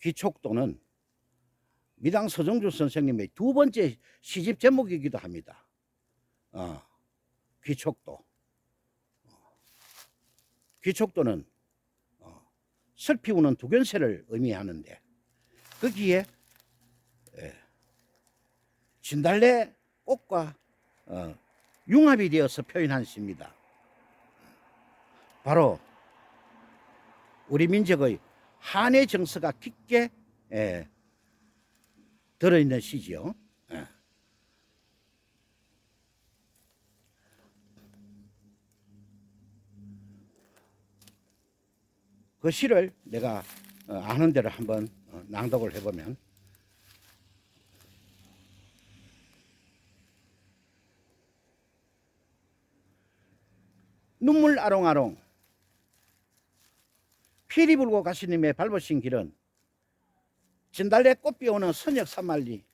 귀촉도는 미당 서정주 선생님의 두 번째 시집 제목이기도 합니다. 어, 귀촉도. 어, 귀촉도는 어, 슬피 우는 두견새를 의미하는데 거기에 예, 진달래 꽃과 어, 융합이 되어서 표현한 시입니다. 바로 우리 민족의 한의 정서가 깊게 예, 들어있는 시지요. 예. 그 시를 내가 어, 아는 대로 한번 어, 낭독을 해보면 눈물 아롱아롱 피리 불고 가시님의 밟으신 길은 진달래 꽃 피우는 선역 산말리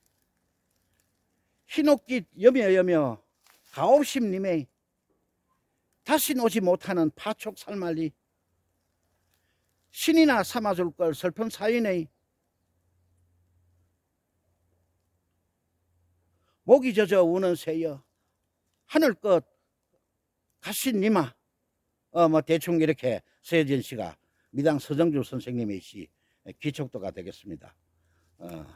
흰옥깃 여며 여며 가옵심님의 다시 오지 못하는 파촉 살말리 신이나 삼아줄 걸 슬픈 사인의 목이 젖어 우는 새여 하늘끝 가시님아. 어 뭐 대충 이렇게 서예진 씨가 미당 서정주 선생님의 시 기촉도가 되겠습니다. 어.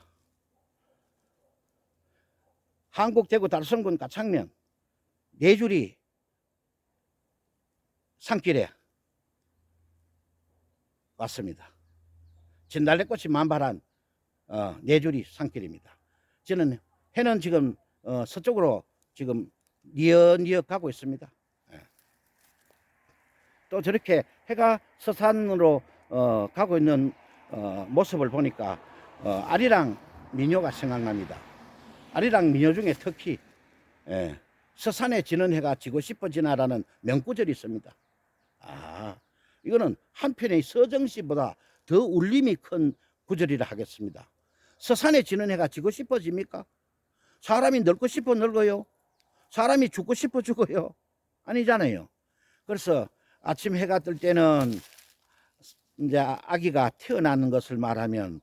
한국 대구 달성군 가창면 네 줄이 산길에 왔습니다. 진달래꽃이 만발한 어, 네 줄이 산길입니다. 저는 해는 지금 어, 서쪽으로 지금 니엇니엇 가고 있습니다. 예. 또 저렇게 해가 서산으로 어, 가고 있는 어, 모습을 보니까 어, 아리랑 민요가 생각납니다. 아리랑 민요 중에 특히 예, 서산에 지는 해가 지고 싶어지나라는 명구절이 있습니다. 아, 이거는 한편의 서정시보다 더 울림이 큰 구절이라 하겠습니다. 서산에 지는 해가 지고 싶어집니까? 사람이 늙고 싶어 늙어요? 사람이 죽고 싶어 죽어요? 아니잖아요. 그래서 아침 해가 뜰 때는 이제 아기가 태어나는 것을 말하면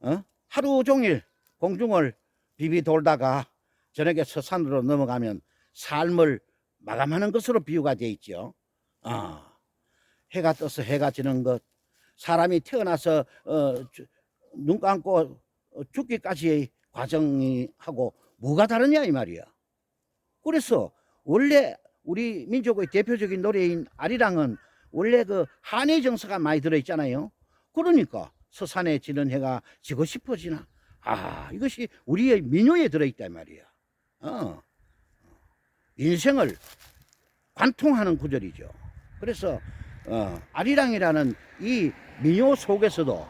어? 하루 종일 공중을 비비 돌다가 저녁에 서산으로 넘어가면 삶을 마감하는 것으로 비유가 되어 있죠. 아, 해가 떠서 해가 지는 것, 사람이 태어나서 어, 주- 눈 감고 어, 죽기까지의 과정이 하고 뭐가 다르냐 이 말이야. 그래서 원래 우리 민족의 대표적인 노래인 아리랑은 원래 그 한의 정서가 많이 들어 있잖아요. 그러니까 서산에 지는 해가 지고 싶어지나. 아, 이것이 우리의 민요에 들어 있다 이 말이야. 어. 인생을 관통하는 구절이죠. 그래서 어, 아리랑이라는 이 민요 속에서도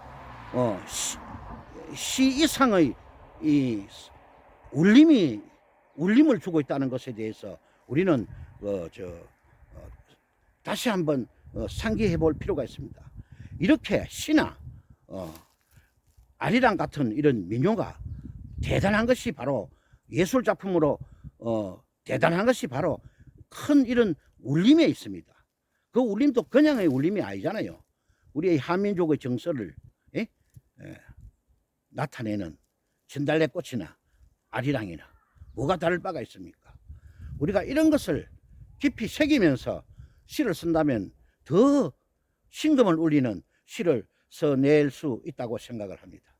어, 시, 시 이상의 이 울림이 울림을 주고 있다는 것에 대해서 우리는 어, 저, 어, 다시 한번 어, 상기해 볼 필요가 있습니다. 이렇게 시나 어, 아리랑 같은 이런 민요가 대단한 것이 바로 예술 작품으로 어, 대단한 것이 바로 큰 이런 울림에 있습니다. 그 울림도 그냥의 울림이 아니잖아요. 우리의 한민족의 정서를 예? 예, 나타내는 진달래 꽃이나 아리랑이나 뭐가 다를 바가 있습니까? 우리가 이런 것을 깊이 새기면서 시를 쓴다면 더 신금을 울리는 시를 써낼 수 있다고 생각을 합니다.